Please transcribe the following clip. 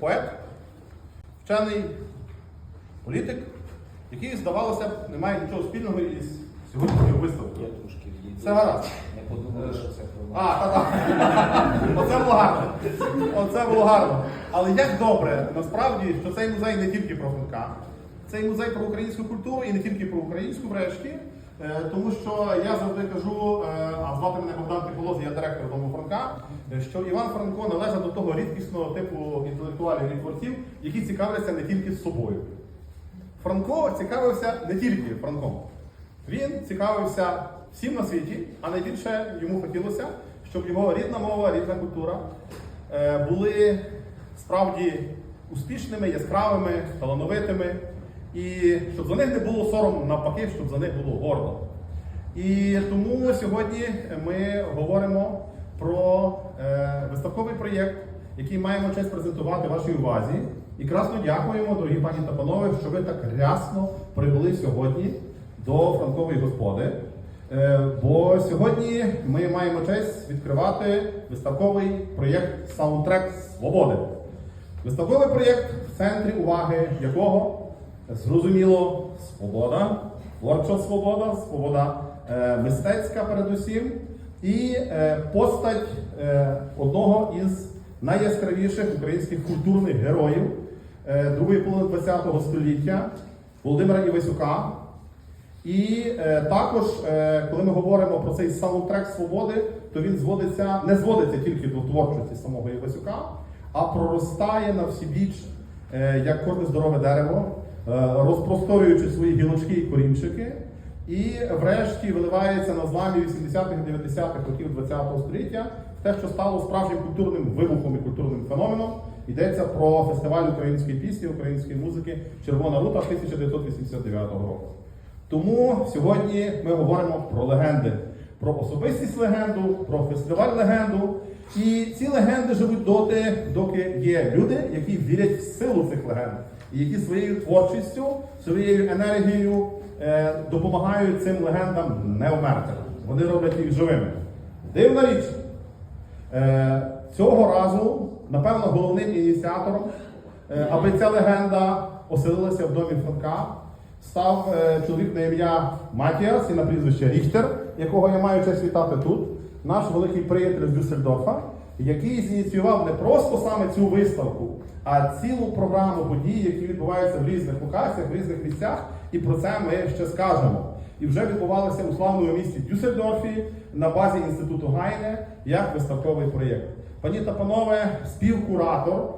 поет, вчений політик, який, здавалося б, не має нічого спільного із сьогоднішньою виставкою. Я трошки відійду. Все гаразд. Не подумали, що це про А, та-та. Оце було гарно. Оце було гарно. Але як добре, насправді, що цей музей не тільки про Франка, цей музей про українську культуру і не тільки про українську врешті. Е, Тому що я завжди кажу, е, а звати мене Богдан Триколоз, я директор Дому Франка, е, що Іван Франко належав до того рідкісного типу інтелектуалів і творців, які цікавляться не тільки собою. Франко цікавився не тільки Франком. Він цікавився всім на світі, а найбільше йому хотілося, щоб його рідна мова, рідна культура були справді успішними, яскравими, талановитими, і щоб за них не було соромно, навпаки, щоб за них було гордо. І тому сьогодні ми говоримо про е, виставковий проєкт, який маємо честь презентувати вашій увазі. І красно дякуємо, дорогі пані та панове, що ви так рясно прибули сьогодні до Франкової господи. Е, бо сьогодні ми маємо честь відкривати виставковий проєкт Саундтрек Свободи. Виставковий проєкт, в центрі уваги якого зрозуміло свобода, творча свобода, свобода е, мистецька передусім, і е, постать е, одного із найяскравіших українських культурних героїв е, другої половини ХХ століття Володимира Івасюка. І е, також, е, коли ми говоримо про цей саундтрек свободи, то він зводиться, не зводиться тільки до творчості самого Івасюка, а проростає на всі біч, е, як кожне здорове дерево, розпросторюючи свої гілочки і корінчики, і врешті виливається на зламі 80-х-90-х років ХХ століття те, що стало справжнім культурним вибухом і культурним феноменом. Йдеться про фестиваль української пісні, української музики Червона рута 1989 року. Тому сьогодні ми говоримо про легенди, про особистість легенду, про фестиваль легенду. І ці легенди живуть доти, доки є люди, які вірять в силу цих легенд, і які своєю творчістю, своєю енергією е, допомагають цим легендам не вмерти. Вони роблять їх живими. Дивна річ. Е, цього разу, напевно, головним ініціатором, е, аби ця легенда оселилася в домі Франка, став е, чоловік на ім'я Матіас і на прізвище Ріхтер, якого я маю честь вітати тут, наш великий приятель з Дюссельдорфа, який зініціював не просто саме цю виставку, а цілу програму подій, які відбуваються в різних локаціях, в різних місцях, і про це ми ще скажемо. І вже відбувалося у славному місті Дюссельдорфі на базі інституту Гайне як виставковий проєкт. Пані та панове, співкуратор